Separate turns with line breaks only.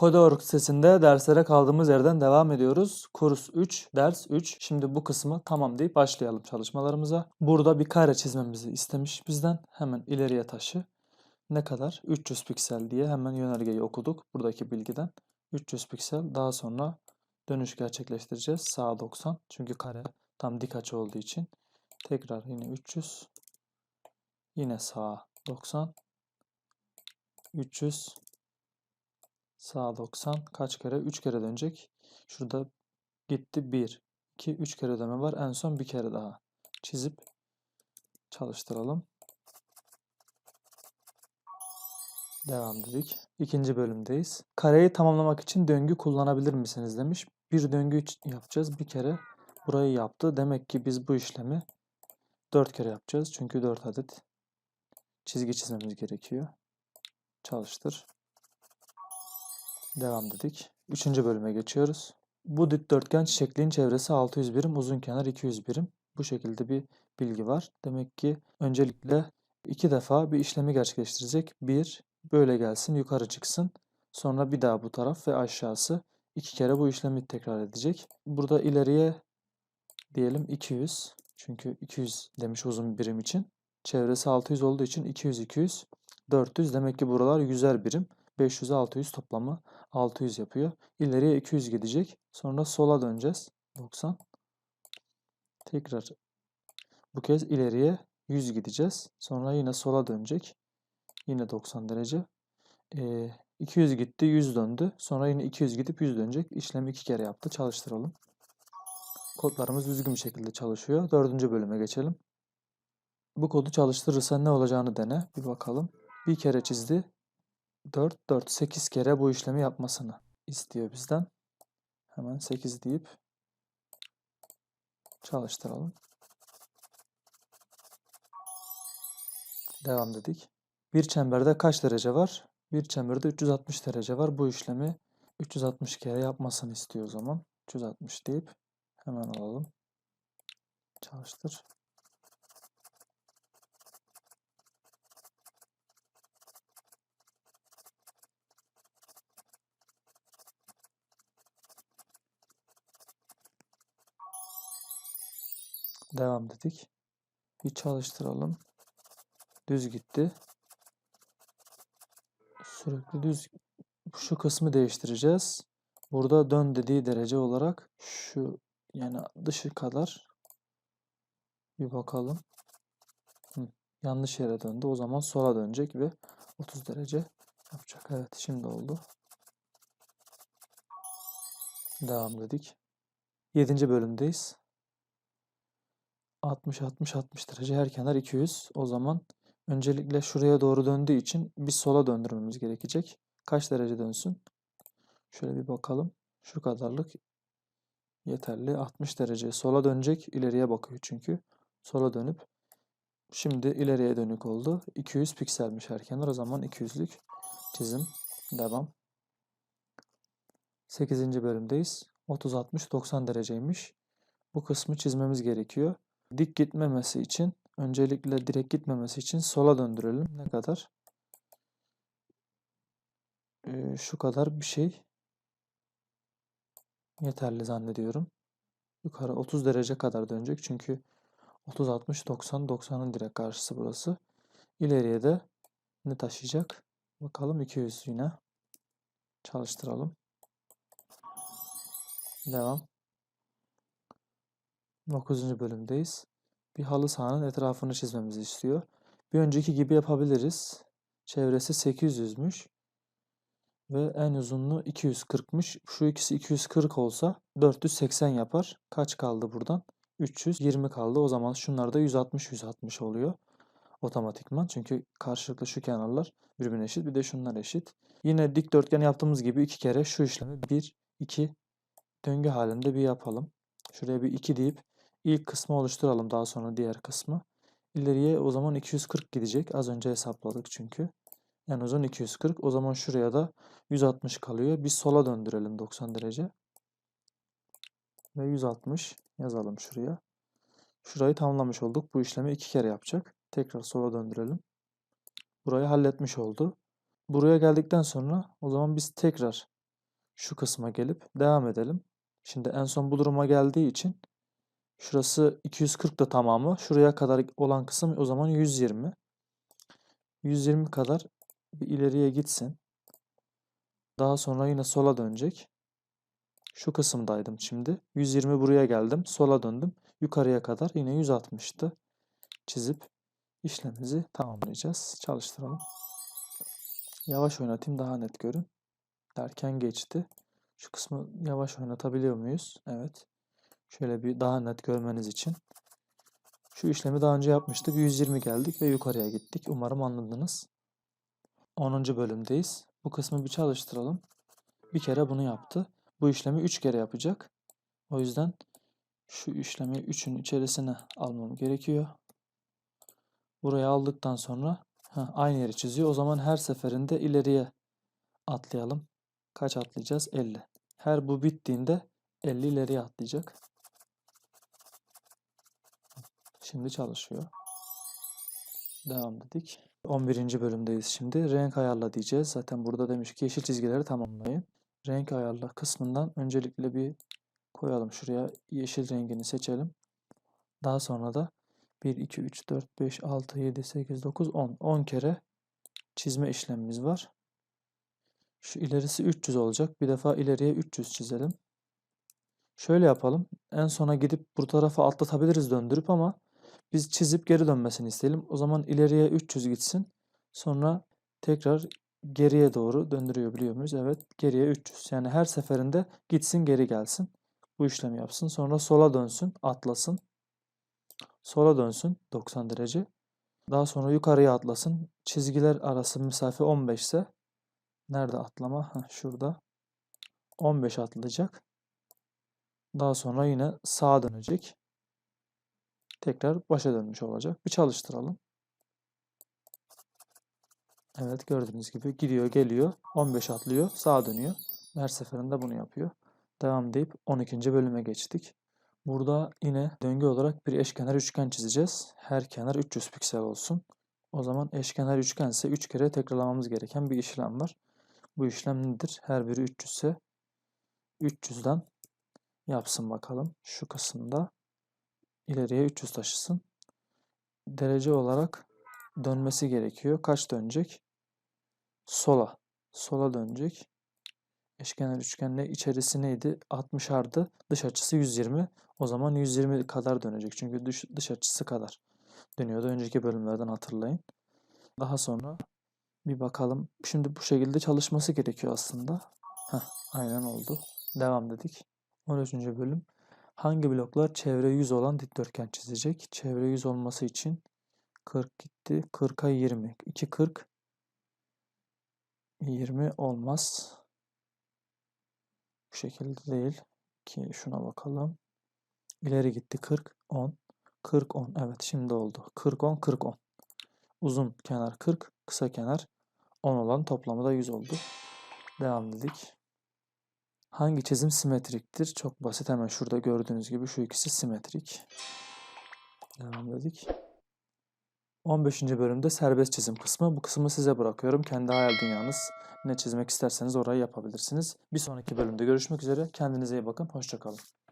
Kode.org sitesinde derslere kaldığımız yerden devam ediyoruz. Kurs 3, ders 3. Şimdi bu kısmı tamam deyip başlayalım çalışmalarımıza. Burada bir kare çizmemizi istemiş bizden. Hemen ileriye taşı. Ne kadar? 300 piksel diye hemen yönergeyi okuduk buradaki bilgiden. 300 piksel. Daha sonra dönüş gerçekleştireceğiz. Sağa 90. Çünkü kare tam dik açı olduğu için. Tekrar yine 300. Yine sağa 90. 300 Sağa 90 kaç kere? 3 kere dönecek. Şurada gitti 1, 2, 3 kere dönme var. En son bir kere daha çizip çalıştıralım. Devam dedik. İkinci bölümdeyiz. Kareyi tamamlamak için döngü kullanabilir misiniz demiş. Bir döngü yapacağız. Bir kere burayı yaptı. Demek ki biz bu işlemi 4 kere yapacağız. Çünkü 4 adet çizgi çizmemiz gerekiyor. Çalıştır. Devam dedik. Üçüncü bölüme geçiyoruz. Bu dikdörtgen çiçekliğin çevresi 600 birim, uzun kenar 200 birim. Bu şekilde bir bilgi var. Demek ki öncelikle iki defa bir işlemi gerçekleştirecek. Bir, böyle gelsin, yukarı çıksın. Sonra bir daha bu taraf ve aşağısı. iki kere bu işlemi tekrar edecek. Burada ileriye diyelim 200. Çünkü 200 demiş uzun birim için. Çevresi 600 olduğu için 200, 200, 400. Demek ki buralar 100'er birim. 500'e 600 toplamı 600 yapıyor. İleriye 200 gidecek. Sonra sola döneceğiz. 90. Tekrar bu kez ileriye 100 gideceğiz. Sonra yine sola dönecek. Yine 90 derece. Ee, 200 gitti, 100 döndü. Sonra yine 200 gidip 100 dönecek. İşlemi iki kere yaptı. Çalıştıralım. Kodlarımız düzgün bir şekilde çalışıyor. Dördüncü bölüme geçelim. Bu kodu çalıştırırsan ne olacağını dene. Bir bakalım. Bir kere çizdi. 4, 4, 8 kere bu işlemi yapmasını istiyor bizden. Hemen 8 deyip çalıştıralım. Devam dedik. Bir çemberde kaç derece var? Bir çemberde 360 derece var. Bu işlemi 360 kere yapmasını istiyor o zaman. 360 deyip hemen alalım. Çalıştır. Devam dedik. Bir çalıştıralım. Düz gitti. Sürekli düz. Şu kısmı değiştireceğiz. Burada dön dediği derece olarak şu yani dışı kadar bir bakalım. Hı, yanlış yere döndü. O zaman sola dönecek ve 30 derece yapacak. Evet şimdi oldu. Devam dedik. 7. bölümdeyiz. 60 60 60 derece her kenar 200. O zaman öncelikle şuraya doğru döndüğü için bir sola döndürmemiz gerekecek. Kaç derece dönsün? Şöyle bir bakalım. Şu kadarlık yeterli. 60 derece sola dönecek. ileriye bakıyor çünkü. Sola dönüp şimdi ileriye dönük oldu. 200 pikselmiş her kenar. O zaman 200'lük çizim. Devam. 8. bölümdeyiz. 30 60 90 dereceymiş. Bu kısmı çizmemiz gerekiyor. Dik gitmemesi için öncelikle direkt gitmemesi için sola döndürelim. Ne kadar? Ee, şu kadar bir şey yeterli zannediyorum. Yukarı 30 derece kadar dönecek. Çünkü 30 60 90 90'ın direkt karşısı burası. İleriye de ne taşıyacak? Bakalım 200 yine. Çalıştıralım. Devam. 9. bölümdeyiz. Bir halı sahanın etrafını çizmemizi istiyor. Bir önceki gibi yapabiliriz. Çevresi 800'müş. Ve en uzunluğu 240'mış. Şu ikisi 240 olsa 480 yapar. Kaç kaldı buradan? 320 kaldı. O zaman şunlar da 160-160 oluyor. Otomatikman. Çünkü karşılıklı şu kenarlar birbirine eşit. Bir de şunlar eşit. Yine dikdörtgen yaptığımız gibi iki kere şu işlemi 1, 2 döngü halinde bir yapalım. Şuraya bir 2 deyip İlk kısmı oluşturalım daha sonra diğer kısmı. İleriye o zaman 240 gidecek. Az önce hesapladık çünkü. En uzun 240. O zaman şuraya da 160 kalıyor. Bir sola döndürelim 90 derece. Ve 160 yazalım şuraya. Şurayı tamamlamış olduk. Bu işlemi iki kere yapacak. Tekrar sola döndürelim. Burayı halletmiş oldu. Buraya geldikten sonra o zaman biz tekrar şu kısma gelip devam edelim. Şimdi en son bu duruma geldiği için şurası 240 da tamamı. Şuraya kadar olan kısım o zaman 120. 120 kadar bir ileriye gitsin. Daha sonra yine sola dönecek. Şu kısımdaydım şimdi. 120 buraya geldim. Sola döndüm. Yukarıya kadar yine 160'tı. Çizip işlemimizi tamamlayacağız. Çalıştıralım. Yavaş oynatayım daha net görün. Derken geçti. Şu kısmı yavaş oynatabiliyor muyuz? Evet. Şöyle bir daha net görmeniz için. Şu işlemi daha önce yapmıştık. 120 geldik ve yukarıya gittik. Umarım anladınız. 10. bölümdeyiz. Bu kısmı bir çalıştıralım. Bir kere bunu yaptı. Bu işlemi 3 kere yapacak. O yüzden şu işlemi 3'ün içerisine almam gerekiyor. Buraya aldıktan sonra heh, aynı yeri çiziyor. O zaman her seferinde ileriye atlayalım. Kaç atlayacağız? 50. Her bu bittiğinde 50 ileriye atlayacak. Şimdi çalışıyor. Devam dedik. 11. bölümdeyiz şimdi. Renk ayarla diyeceğiz. Zaten burada demiş ki yeşil çizgileri tamamlayın. Renk ayarla kısmından öncelikle bir koyalım şuraya. Yeşil rengini seçelim. Daha sonra da 1, 2, 3, 4, 5, 6, 7, 8, 9, 10. 10 kere çizme işlemimiz var. Şu ilerisi 300 olacak. Bir defa ileriye 300 çizelim. Şöyle yapalım. En sona gidip bu tarafa atlatabiliriz döndürüp ama biz çizip geri dönmesini isteyelim. O zaman ileriye 300 gitsin. Sonra tekrar geriye doğru döndürüyor biliyor muyuz? Evet geriye 300. Yani her seferinde gitsin geri gelsin. Bu işlemi yapsın. Sonra sola dönsün atlasın. Sola dönsün 90 derece. Daha sonra yukarıya atlasın. Çizgiler arası mesafe 15 ise nerede atlama? Heh, şurada. 15 atlayacak. Daha sonra yine sağa dönecek. Tekrar başa dönmüş olacak. Bir çalıştıralım. Evet gördüğünüz gibi gidiyor geliyor. 15 atlıyor. Sağa dönüyor. Her seferinde bunu yapıyor. Devam deyip 12. bölüme geçtik. Burada yine döngü olarak bir eşkenar üçgen çizeceğiz. Her kenar 300 piksel olsun. O zaman eşkenar üçgen ise 3 kere tekrarlamamız gereken bir işlem var. Bu işlem nedir? Her biri 300 ise 300'den yapsın bakalım. Şu kısımda ileriye 300 taşısın. Derece olarak dönmesi gerekiyor. Kaç dönecek? Sola. Sola dönecek. Eşkenar üçgenle içerisi neydi? 60'ardı. Dış açısı 120. O zaman 120 kadar dönecek. Çünkü dış, dış açısı kadar dönüyordu. Önceki bölümlerden hatırlayın. Daha sonra bir bakalım. Şimdi bu şekilde çalışması gerekiyor aslında. Heh, aynen oldu. Devam dedik. 13. bölüm. Hangi bloklar çevre 100 olan dikdörtgen çizecek? Çevre 100 olması için 40 gitti. 40'a 20. 2 40 20 olmaz. Bu şekilde değil. Ki şuna bakalım. İleri gitti 40 10 40 10. Evet şimdi oldu. 40 10 40 10. Uzun kenar 40, kısa kenar 10 olan toplamı da 100 oldu. Devam dedik. Hangi çizim simetriktir? Çok basit. Hemen şurada gördüğünüz gibi şu ikisi simetrik. Devam dedik. 15. bölümde serbest çizim kısmı. Bu kısmı size bırakıyorum. Kendi hayal dünyanız ne çizmek isterseniz orayı yapabilirsiniz. Bir sonraki bölümde görüşmek üzere. Kendinize iyi bakın. Hoşçakalın.